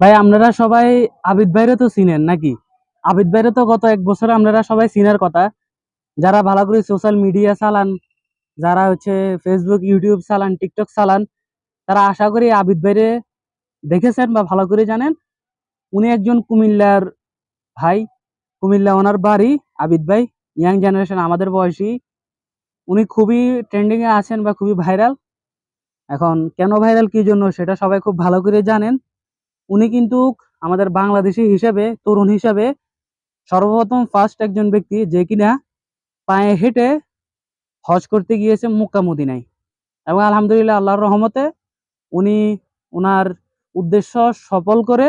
ভাই, আপনারা সবাই আবিদ ভাইরে তো চিনেন নাকি? আবিদ ভাইরে তো গত এক বছর আপনারা সবাই চিনার কথা। যারা ভালো করে সোশ্যাল মিডিয়া চালান, যারা হচ্ছে ফেসবুক ইউটিউব চালান টিকটক চালান, তারা আশা করি আবিদ ভাইরে দেখেছেন বা ভালো করে জানেন। উনি একজন কুমিল্লার ভাই, কুমিল্লা ওনার বাড়ি, আবিদ ভাই, ইয়াং জেনারেশন আমাদের বয়সী। উনি খুবই ট্রেন্ডিং এ আছেন বা খুবই ভাইরাল এখন কেন ভাইরাল কি জন্য সেটা সবাই খুব ভালো করে জানেন। উনি কিন্তু আমাদের বাংলাদেশি হিসাবে, তরুণ হিসাবে সর্বপ্রথম ফার্স্ট একজন ব্যক্তি যে কিনা পায়ে হেঁটে হজ করতে গিয়েছে মদিনায়। এবং আলহামদুলিল্লাহ আল্লাহর রহমতে উনি ওনার উদ্দেশ্য সফল করে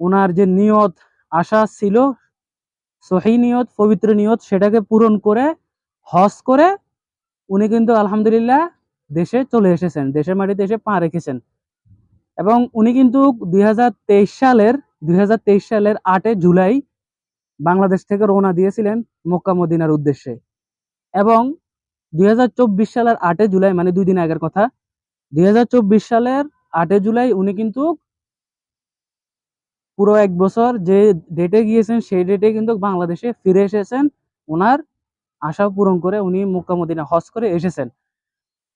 ওনার যে নিয়ত আশা ছিল, সহি নিয়ত, পবিত্র নিয়ত সেটাকে পূরণ করে, হজ করে উনি কিন্তু আলহামদুলিল্লাহ দেশে চলে এসেছেন, দেশের মাটিতে এসে পা রেখেছেন। এবং উনি কিন্তু দুই হাজার তেইশ সালের, দুই হাজার তেইশ সালের আটে জুলাই বাংলাদেশ থেকে রওনা দিয়েছিলেন মক্কা মদিনার উদ্দেশ্যে। এবং দুই হাজার চব্বিশ সালের আটে জুলাই মানে দুই দিন আগের কথা, দুই হাজার চব্বিশ সালের আটে জুলাই উনি কিন্তু পুরো এক বছর যে ডেটে গিয়েছেন, সেই ডেটে কিন্তু বাংলাদেশে ফিরে এসেছেন। ওনার আশা পূরণ করে উনি মক্কা মদিনা হজ করে এসেছেন।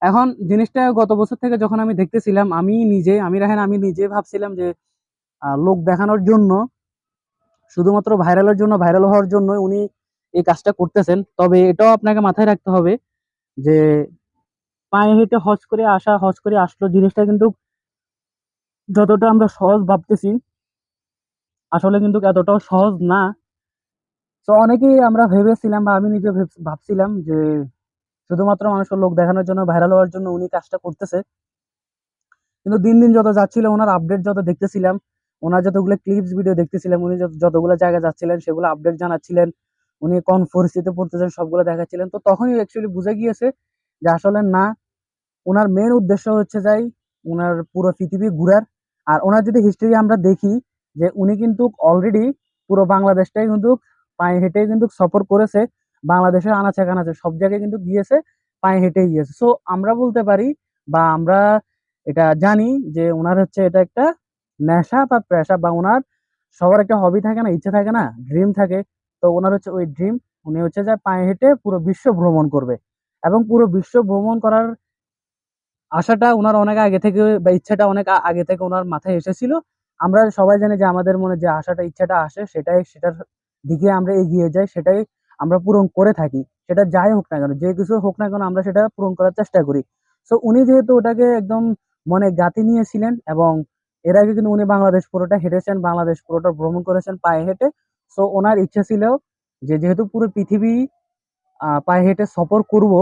এখন জিনিসটা গত বছর থেকে যখন আমি দেখতেছিলাম, আমি নিজে, আমি রাহেন, আমি নিজে ভাবছিলাম যে লোক দেখানোর জন্য, শুধুমাত্র ভাইরালের জন্য, ভাইরাল হওয়ার জন্য উনি এই কাজটা করতেছেন। তবে এটাও আপনাকে মাথায় রাখতে হবে যে, পায়ে হেঁটে হজ করে আসা, হজ করে আসলো, জিনিসটা কিন্তু যতটা আমরা সহজ ভাবতেছি, আসলে কিন্তু এতটাও সহজ না। তো অনেকেই আমরা ভেবেছিলাম বা আমি নিজে ভেব- ভাবছিলাম যে শুধুমাত্র মানুষের লোক দেখানোর জন্য ভাইরাল হওয়ার জন্য উনি কাজটা করতেছে। কিন্তু দিন দিন যত যাচ্ছিল, ওনার আপডেট যত দেখতেছিলাম, ওনার যতগুলো ক্লিপস ভিডিও দেখতেছিলাম, উনি যতগুলো জায়গায় যাচ্ছিলেন, সেগুলো আপডেট জানাচ্ছিলেন, উনি কোন পরিস্থিতিতে পড়তেছেন, সবগুলো দেখাচ্ছিলেন। তো তখনই অ্যাকচুয়ালি বুঝে গিয়েছে যে আসলে না, ওনার মেন উদ্দেশ্য হচ্ছে যাই, ওনার পুরো পৃথিবী ঘুরার। আর ওনার যদি হিস্ট্রি আমরা দেখি, যে উনি কিন্তু অলরেডি পুরো বাংলাদেশটাই কিন্তু পায়ে হেঁটে কিন্তু সফর করেছে। বাংলাদেশের আনাচে কানাচে সব জায়গায় কিন্তু গিয়েছে, পায়ে হেঁটে গিয়েছে। সো আমরা বলতে পারি বা আমরা এটা জানি যে ওনার হচ্ছে এটা একটা নেশা বা পেশা বা ওনার সবার একটা হবি থাকে না, ইচ্ছে থাকে না ড্রিম থাকে। তো ওনার হচ্ছে ওই ড্রিম উনি হচ্ছে যে পায়ে হেঁটে পুরো বিশ্ব ভ্রমণ করবে। এবং পুরো বিশ্ব ভ্রমণ করার আশাটা ওনার অনেক আগে থেকে বা ইচ্ছাটা অনেক আগে থেকে ওনার মাথায় এসেছিল। আমরা সবাই জানি যে আমাদের মনে যে আশাটা, ইচ্ছাটা আসে, সেটাই, সেটার দিকে আমরা এগিয়ে যাই, সেটাই আমরা পূরণ করে থাকি, সেটা যাই হোক না কেন, যে কিছু হোক না কেন আমরা সেটা পূরণ করার চেষ্টা করি। সো উনি যেহেতু ওটাকে একদম মনে গাঁথি নিয়েছিলেন এবং এর আগে কিন্তু উনি বাংলাদেশ পুরোটা হেঁটেছেন, বাংলাদেশ পুরোটা ভ্রমণ করেছেন পায়ে হেঁটে। সো ওনার ইচ্ছা ছিল যে যেহেতু পুরো পৃথিবী পায়ে হেঁটে সফর করব,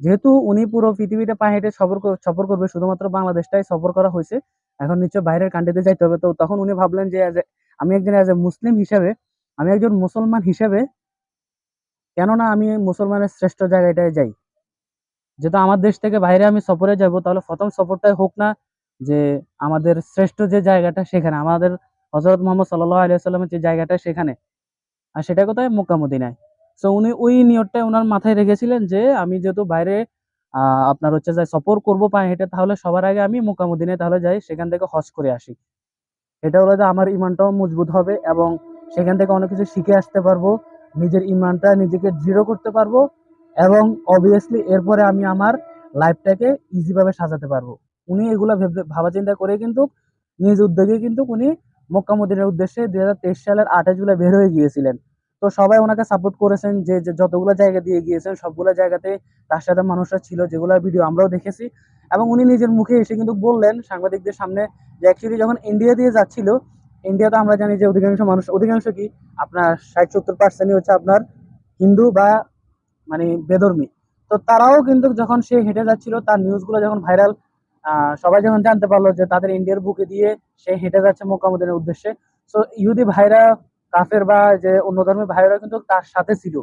যেহেতু উনি পুরো পৃথিবীটা পায়ে হেঁটে সফর সফর করবে, শুধুমাত্র বাংলাদেশটাই সফর করা হয়েছে, এখন নিশ্চয় বাইরের কান্ট্রিতে যাইতে হবে। তো তখন উনি ভাবলেন যে আমি একজন অ্যাজ এ মুসলিম হিসাবে, আমি একজন মুসলমান হিসেবে কেননা আমি মুসলমানের শ্রেষ্ঠ জায়গাটায় যাই। যেহেতু আমার দেশ থেকে বাইরে আমি সফরে যাব, তাহলে প্রথম সফরটাই হোক না যে আমাদের শ্রেষ্ঠ যে জায়গাটা সেখানে। আমাদের হজরত মোহাম্মদ সাল্লাহ আলিয়া সাল্লামের যে জায়গাটা সেখানে। আর সেটা কোথায়? মক্কা, মদিনায়। সো উনি ওই নিয়তটা ওনার মাথায় রেখেছিলেন যে আমি যেহেতু বাইরে আপনার হচ্ছে যাই সফর করব পায়ে হেঁটে, তাহলে সবার আগে আমি মক্কা, মদিনায় তাহলে যাই, সেখান থেকে হজ করে আসি। এটা হলো যে আমার ইমানটাও মজবুত হবে এবং সেখান থেকে অনেক কিছু শিখে আসতে পারব। নিজের ইমানটা নিজেকে দৃঢ় করতে পারব এবং অবভিয়াসলি এরপরে আমি আমার লাইফটাকে ইজিভাবে সাজাতে পারব। উনি এগুলো ভেবে- ভাবা চিন্তা করে কিন্তু নিজ উদ্যোগে কিন্তু উনি মক্কা মদিনার উদ্দেশ্যে দুই হাজার তেইশ সালের আটে জুলাই বের হয়ে গিয়েছিলেন। তো সবাই ওনাকে সাপোর্ট করেছেন যে যতগুলো জায়গা দিয়ে গিয়েছেন, সবগুলো জায়গাতে তার সাথে মানুষরা ছিল, যেগুলোর ভিডিও আমরাও দেখেছি। এবং উনি নিজের মুখে এসে কিন্তু বললেন সাংবাদিকদের সামনে যে অ্যাকচুয়ালি যখন ইন্ডিয়া দিয়ে যাচ্ছিল ইন্ডিয়াতে আমরা জানি যে অধিকাংশ মানুষ অধিকাংশ কি? আপনার ষাট, সত্তর পার্সেন্টই হচ্ছে আপনার হিন্দু বা মানে বেধর্মী। তো তারাও কিন্তু যখন সে হেঁটে যাচ্ছিল, তার নিউজগুলো যখন ভাইরাল সবাই যখন জানতে পারল যে তাদের ইন্ডিয়ার বুকে দিয়ে সে হেঁটে যাচ্ছে মক্কা মদিনার উদ্দেশ্যে সো ইহুদি ভাইরা, কাফের বা যে অন্য ধর্মের ভাইরা কিন্তু তার সাথে ছিল।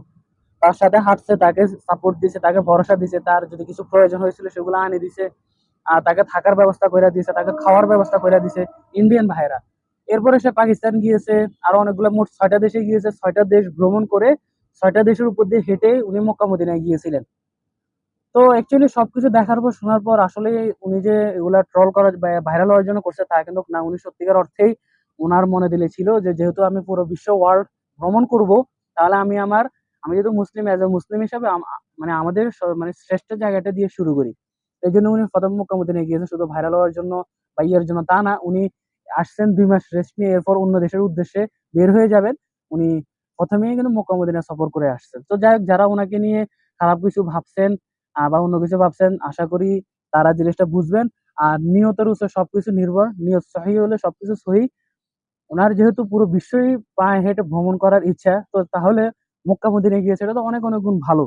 তার সাথে হাঁটছে, তাকে সাপোর্ট দিছে, তাকে ভরসা দিছে, তার যদি কিছু প্রয়োজন হয়েছিল সেগুলো আনে দিছে তাকে থাকার ব্যবস্থা করে দিছে, তাকে খাওয়ার ব্যবস্থা করে দিছে ইন্ডিয়ান ভাইরা। এরপরে সে পাকিস্তান গিয়েছে, আরও অনেকগুলো মোট ছয়টা দেশে গিয়েছে, ছয়টা দেশ ভ্রমণ করে ছয়টা দেশের উপর দিয়ে হেঁটে উনি মক্কা মদিনায় গিয়েছিলেন। তো অ্যাকচুয়ালি সবকিছু দেখার পর, শোনার পর আসলে উনি যে এগুলা ট্রল করার বা ভাইরাল হওয়ার জন্য করছে, তা কিন্তু না। উনি সত্যিকার অর্থেই ওনার মনে দিলে ছিল যে, যেহেতু আমি পুরো বিশ্ব ওয়ার্ল্ড ভ্রমণ করব, তাহলে আমি আমার, আমি যেহেতু মুসলিম অ্যাজ এ মুসলিম হিসাবে মানে আমাদের মানে শ্রেষ্ঠ জায়গাটা দিয়ে শুরু করি। এই জন্য উনি প্রথম মক্কা মদিনে গিয়েছেন শুধু ভাইরাল হওয়ার জন্য বা ইয়ের জন্য তা না। উনি আসছেন দুই মাস রেস্ট নিয়ে, এরপর অন্য দেশের উদ্দেশ্যে বের হয়ে যাবেন। উনি প্রথমেই কিন্তু মক্কা মদিনা সফর করে আসছেন। তো যাই হোক, যারা ওনাকে নিয়ে খারাপ কিছু ভাবছেন বা অন্য কিছু ভাবছেন, আশা করি তারা জিনিসটা বুঝবেন। আর নিয়তের উপর সবকিছু নির্ভর, নিয়ত সহি হলে সবকিছু সহি। ওনার যেহেতু পুরো বিশ্বই পায়ে হেঁটে ভ্রমণ করার ইচ্ছা, তো তাহলে মক্কা মদিনে গিয়ে সেটা তো অনেক অনেক গুণ ভালো।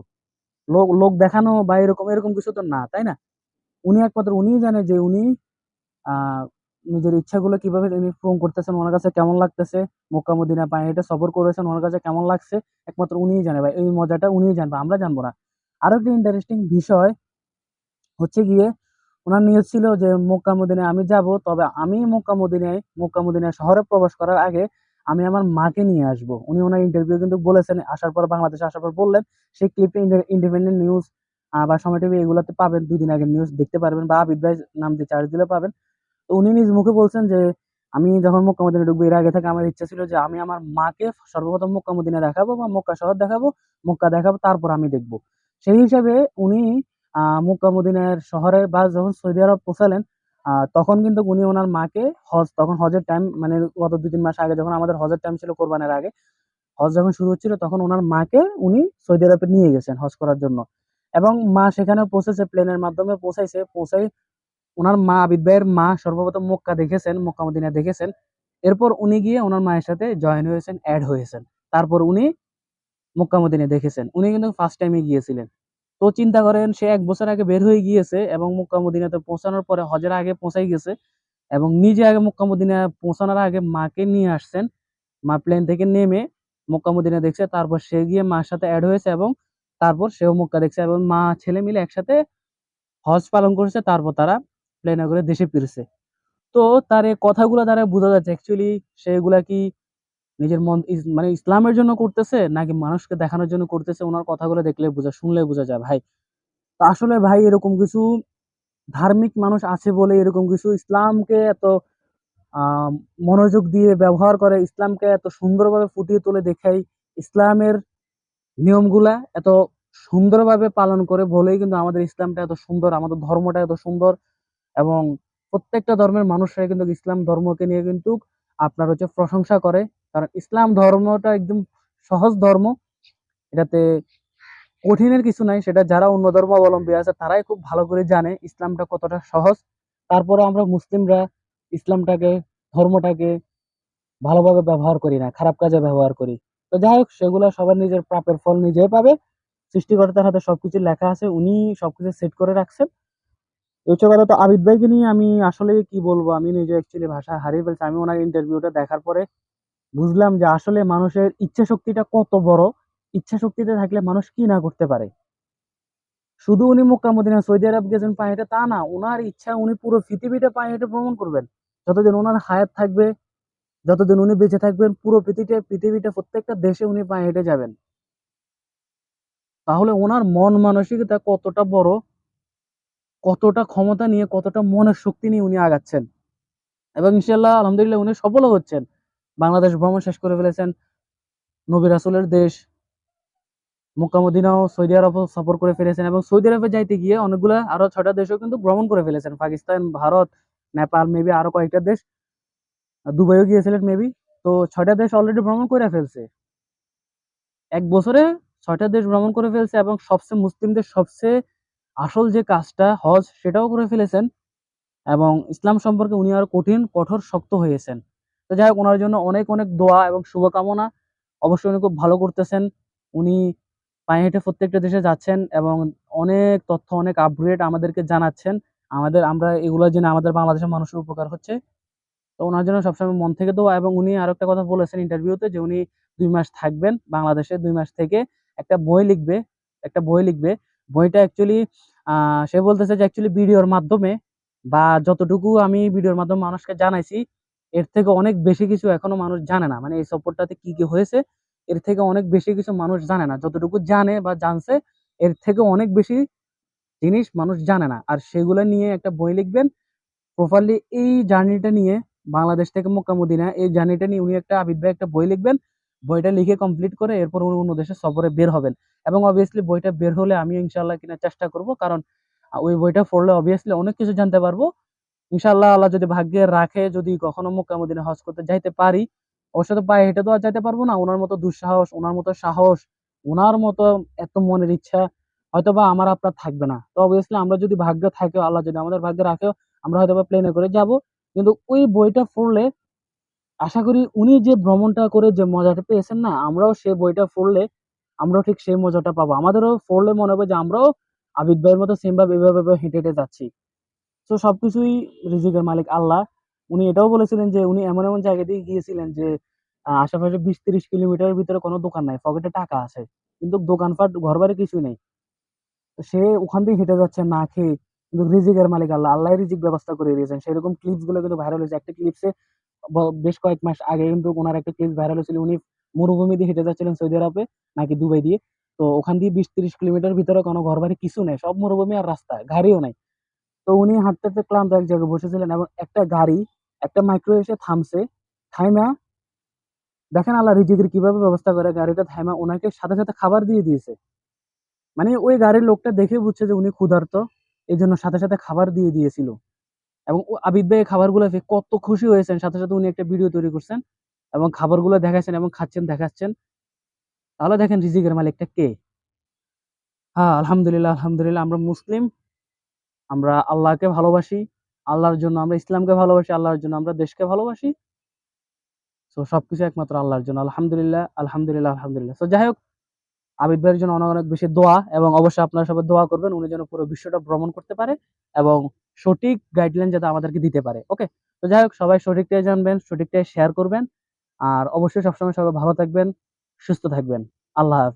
লোক লোক দেখানো বা এরকম এরকম কিছু তো না, তাই না? উনি একমাত্র, উনিই জানে যে উনি নিজের ইচ্ছাগুলো কীভাবে তিনি পূরণ করতেছেন, ওনার কাছে কেমন লাগতেছে, মক্কা, মদিনা পায়ে হেঁটে সফর করেছেন, ওনার কাছে কেমন লাগছে, একমাত্র উনিই জানে ভাই, এই মজাটা উনিই জানবে, আমরা জানব না। আরও একটা ইন্টারেস্টিং বিষয় হচ্ছে গিয়ে, ওনার নিয়ত ছিল যে মক্কা, মদিনায় আমি যাব, তবে আমি মক্কা, মদিনায় মক্কা, মদিনায় শহরে প্রবেশ করার আগে আমি আমার মাকে নিয়ে আসব। উনি ওনার ইন্টারভিউ কিন্তু বলেছেন, আসার পর বাংলাদেশে আসার পর বললেন সেই ক্লিপে ইন্ডিপেন্ডেন্ট নিউজ বা সময় টিভি এগুলোতে পাবেন, দুদিন আগে নিউজ দেখতে পারবেন, বা আবিদ ভাই নাম দিয়ে চার্জ দিলে পাবেন তো উনি নিজ মুখে বলছেন যে, আমি যখন মক্কা মদিনা ঢুকবো, এর আগে থেকে আমার ইচ্ছা ছিল যে আমি আমার মাকে সর্বপ্রথম মক্কা মদিনা দেখাবো বা মক্কা শহর দেখাবো, মক্কা দেখাবো, তারপর আমি দেখব। সেই হিসাবে উনি আহ মক্কা মদিনার শহরে বা যখন সৌদি আরব পৌঁছালেন তখন কিন্তু উনি ওনার মাকে হজ, তখন হজের টাইম মানে গত দুই তিন মাস আগে যখন আমাদের হজের টাইম ছিল কোরবানের আগে, হজ যখন শুরু হচ্ছিল, তখন ওনার মাকে উনি সৌদি আরবে নিয়ে গেছেন হজ করার জন্য। এবং মা সেখানে পৌঁছেছে প্লেনের মাধ্যমে পৌঁছাইছে, পৌঁছাই ওনার মা আবিদ ভাইয়ের মা সর্বপ্রথম মক্কা দেখেছেন, মক্কা মদিনা দেখেছেন। এরপর উনি গিয়ে ওনার মায়ের সাথে জয়েন হয়েছেন অ্যাড হয়েছেন। তারপর উনি মক্কা মদিনা দেখেছেন। উনি কিন্তু ফার্স্ট টাইমে গিয়েছিলেন। তো চিন্তা করেন, সে এক বছর আগে বের হয়ে গিয়েছে এবং মক্কা মদিনাতে পৌঁছানোর পরে হজের আগে পৌঁছাই গেছে এবং নিজে আগে মক্কা মদিনা পৌঁছানোর আগে মাকে নিয়ে আসছেন। মা প্লেন থেকে নেমে মক্কা মদিনা দেখছে, তারপর সে গিয়ে মার সাথে অ্যাড হয়েছে এবং তারপর সেও মক্কা দেখছে এবং মা ছেলে মিলে একসাথে হজ পালন করেছে। তারপর তারা প্লেনে করে দেশে ফিরছে। তো তার এই কথাগুলো দ্বারা বোঝা যাচ্ছে অ্যাকচুয়ালি সেগুলা কি নিজের মন মানে ইসলামের জন্য করতেছে নাকি মানুষকে দেখানোর জন্য করতেছে? ওনার কথাগুলো দেখলে বোঝা, শুনলে বোঝা যায় ভাই। তো আসলে ভাই এরকম কিছু ধার্মিক মানুষ আছে বলে এরকম কিছু ইসলামকে এত মনোযোগ দিয়ে ব্যবহার করে, ইসলামকে এত সুন্দরভাবে ফুটিয়ে তুলে দেখাই ইসলামের নিয়মগুলা এত সুন্দরভাবে পালন করে বলেই কিন্তু আমাদের ইসলামটা এত সুন্দর, আমাদের ধর্মটা এত সুন্দর। এবং প্রত্যেকটা ধর্মের মানুষরা কিন্তু ইসলাম ধর্মকে নিয়ে কিন্তু আপনার হচ্ছে প্রশংসা করে। কারণ ইসলাম ধর্মটা একদম সহজ ধর্ম। এটাতে কঠিনের কিছু নাই, সেটা যারা অন্য ধর্মাবলম্বী আছে তারাই খুব ভালো করে জানে ইসলামটা কতটা সহজ। তারপরে আমরা মুসলিমরা ইসলামটাকে, ধর্মটাকে ভালোভাবে ব্যবহার করি না, খারাপ কাজে ব্যবহার করি। তো যাই হোক, সেগুলো সবার নিজের প্রাপের ফল নিজেই পাবে। সৃষ্টিকর্তার হাতে সবকিছু লেখা আছে, উনি সবকিছু সেট করে রাখছেন। হচ্ছে কথা তো আবিদ ভাইকে নিয়ে আমি আসলে কি বলব? আমি নিজে অ্যাকচুয়ালি ভাষা হারিয়ে ফেলছি। আমি ওনার ইন্টারভিউটা দেখার পরে বুঝলাম যে আসলে মানুষের ইচ্ছা শক্তিটা কত বড়? ইচ্ছা শক্তিতে থাকলে মানুষ কি না করতে পারে? শুধু উনি মক্কা সৌদি আরব গেছেন পায়ে হেঁটে, তা না। ওনার ইচ্ছা, উনি পুরো পৃথিবীটা পায়ে হেঁটে ভ্রমণ করবেন। যতদিন ওনার হায়াত থাকবে, যতদিন উনি বেঁচে থাকবেন, পুরো পৃথিবীটা পৃথিবীটা, প্রত্যেকটা দেশে উনি পায়ে হেঁটে যাবেন। তাহলে ওনার মন মানসিকতা কতটা বড়? কতটা ক্ষমতা নিয়ে, কতটা মনের শক্তি নিয়ে উনি আগাচ্ছেন। এবং ইনশাল্লাহ আলহামদুলিল্লাহ উনি সফলও হচ্ছেন। বাংলাদেশ ভ্রমণ শেষ করে ফেলেছেন। নবী রাসুলের দেশ, মক্কা মদিনাও, সৌদি আরব সফর করে ফেলেছেন এবং সৌদি আরবে যাইতে গিয়ে অনেকগুলা আরও ছয়টা দেশও কিন্তু ভ্রমণ করে ফেলেছেন। পাকিস্তান, ভারত, নেপাল মেবি আরও কয়েকটা দেশ। দুবাইও গিয়েছিলেন মেবি তো ছয়টা দেশ অলরেডি ভ্রমণ করে ফেলছে। এক বছরে ছয়টা দেশ ভ্রমণ করে ফেলছে এবং সবচেয়ে মুসলিমদের সবচেয়ে আসল যে কাজটা হজ সেটাও করে ফেলেছেন এবং ইসলাম সম্পর্কে উনি আরও কঠিন, কঠোর, শক্ত হয়েছেন। তো যাই হোক, ওনার জন্য অনেক অনেক দোয়া এবং শুভকামনা। অবশ্যই উনি খুব ভালো করতেছেন। উনি পায়ে হেঁটে প্রত্যেকটা দেশে যাচ্ছেন এবং অনেক তথ্য, অনেক আপডেট আমাদেরকে জানাচ্ছেন। আমাদের, আমরা এগুলো জেনে আমাদের বাংলাদেশের মানুষের উপকার হচ্ছে। তো ওনার জন্য সবসময় মন থেকে দোয়া এবং উনি আরও একটা কথা বলেছেন ইন্টারভিউতে যে উনি দুই মাস থাকবেন, বাংলাদেশে দুই মাস থেকে একটা বই লিখবে, একটা বই লিখবে। বইটা অ্যাকচুয়ালি সে বলতেছে যে অ্যাকচুয়ালি ভিডিওর মাধ্যমে বা যতটুকু আমি ভিডিওর মাধ্যমে মানুষকে জানাইছি, এর থেকে অনেক বেশি কিছু এখনও মানুষ জানে না। মানে এই সফরটাতে কি কি হয়েছে, এর থেকে অনেক বেশি কিছু মানুষ জানে না। যতটুকু জানে বা জানছে, এর থেকে অনেক বেশি জিনিস মানুষ জানে না। আর সেগুলো নিয়ে একটা বই লিখবেন প্রপারলি এই জার্নিটা নিয়ে বাংলাদেশ থেকে মক্কা মদিনা এই জার্নিটা নিয়ে উনি একটা আবিদ একটা বই লিখবেন বইটা লিখে কমপ্লিট করে এরপর উনি অন্য দেশে সফরে বের হবেন। এবং অবভিয়াসলি বইটা বের হলে আমি ইনশাল্লাহ কিনা চেষ্টা করব। কারণ ওই বইটা পড়লে অবভিয়াসলি অনেক কিছু জানতে পারব। ইনশাআল্লাহ আল্লাহ যদি ভাগ্যে রাখে, যদি কখনো মক্কা হজ করতে যাইতে পারি, অবশ্য তো পায়ে হেঁটে তো আর যাইতে পারব না। ওনার মতো দুঃসাহস, ওনার মতো সাহস, ওনার মতো এত মনের ইচ্ছা হয়তো বা আমার আপনার থাকবে না। তো অবভিয়াসলি আমরা যদি ভাগ্য থাকে, আল্লাহ যদি আমাদের ভাগ্যে রাখেও আমরা হয়তো বা প্লেনে করে যাব। কিন্তু ওই বইটা পড়লে আশা করি উনি যে ভ্রমণটা করে যে মজাটা পেয়েছেন না, আমরাও সেই বইটা পড়লে আমরাও ঠিক সেই মজাটা পাবো। আমাদেরও পড়লে মনে হবে যে আমরাও আবিদ ভাইয়ের মতো সেম ভাবে এভাবে এভাবে হেঁটে হেঁটে যাচ্ছি। তো সবকিছুই রিজিকের মালিক আল্লাহ। উনি এটাও বলেছিলেন যে উনি এমন এমন জায়গা দিয়ে গিয়েছিলেন যে আশেপাশে বিশ তিরিশ কিলোমিটারের ভিতরে কোনো দোকান নাই, পকেটে টাকা আছে, কিন্তু দোকানপাট ঘর বাড়ি কিছুই নেই। সে ওখান দিয়ে হেঁটে যাচ্ছে না খেয়ে, কিন্তু রিজিকের মালিক আল্লাহ আল্লাহ রিজিক ব্যবস্থা করে দিয়েছেন। সেরকম ক্লিপসগুলো কিন্তু ভাইরাল হয়েছে। একটা ক্লিপসে বেশ কয়েক মাস আগে কিন্তু ওনার একটা ক্লিপস ভাইরাল হয়েছিল। উনি মরুভূমি দিয়ে হেঁটে যাচ্ছিলেন সৌদি আরবে, নাকি দুবাই দিয়ে। তো ওখান দিয়ে বিশ তিরিশ কিলোমিটার ভিতরে কোনো ঘর বাড়ি কিছু নেই, সব মরুভূমি আর রাস্তা, গাড়িও নাই। তো উনি হাঁটতে হাঁটতে ক্লান্ত এক জায়গায় বসেছিলেন এবং একটা গাড়ি, একটা মাইক্রো এসে থামছে। থাইমা, দেখেন আল্লাহ রিজিকের কীভাবে ব্যবস্থা করে, গাড়িটা থাইমা ওনাকে সাথে সাথে খাবার দিয়ে দিয়েছে। মানে ওই গাড়ির লোকটা দেখে বুঝছে যে উনি ক্ষুধার্ত এই জন্য সাথে সাথে খাবার দিয়ে দিয়েছিল। এবং আবিদ ভাই খাবারগুলো পেয়ে কত খুশি হয়েছেন। সাথে সাথে উনি একটা ভিডিও তৈরি করছেন এবং খাবারগুলো দেখাচ্ছেন এবং খাচ্ছেন, দেখাচ্ছেন। তাহলে দেখেন রিজিকের মালিকটা কে? হ্যাঁ আলহামদুলিল্লাহ আলহামদুলিল্লাহ, আমরা মুসলিম। আমরা আল্লাহকে ভালোবাসি, আল্লাহর জন্য আমরা ইসলামকে ভালোবাসি, আল্লাহর জন্য আমরা দেশকে ভালোবাসি। তো সবকিছু একমাত্র আল্লাহর জন্য। আলহামদুলিল্লাহ আলহামদুলিল্লাহ আলহামদুলিল্লাহ। তো যাই হোক, আবিদ ভাইয়ের জন্য অনেক অনেক বেশি দোয়া এবং অবশ্যই আপনারা সবাই দোয়া করবেন। উনি যেন পুরো বিশ্বটা ভ্রমণ করতে পারে এবং সঠিক গাইডলাইন যাতে আমাদেরকে দিতে পারে ওকে তো যাই হোক, সবাই সঠিকটাই জানবেন সঠিকটাই শেয়ার করবেন, আর অবশ্যই সবসময় সবাই ভালো থাকবেন, সুস্থ থাকবেন। আল্লাহ হাফিজ।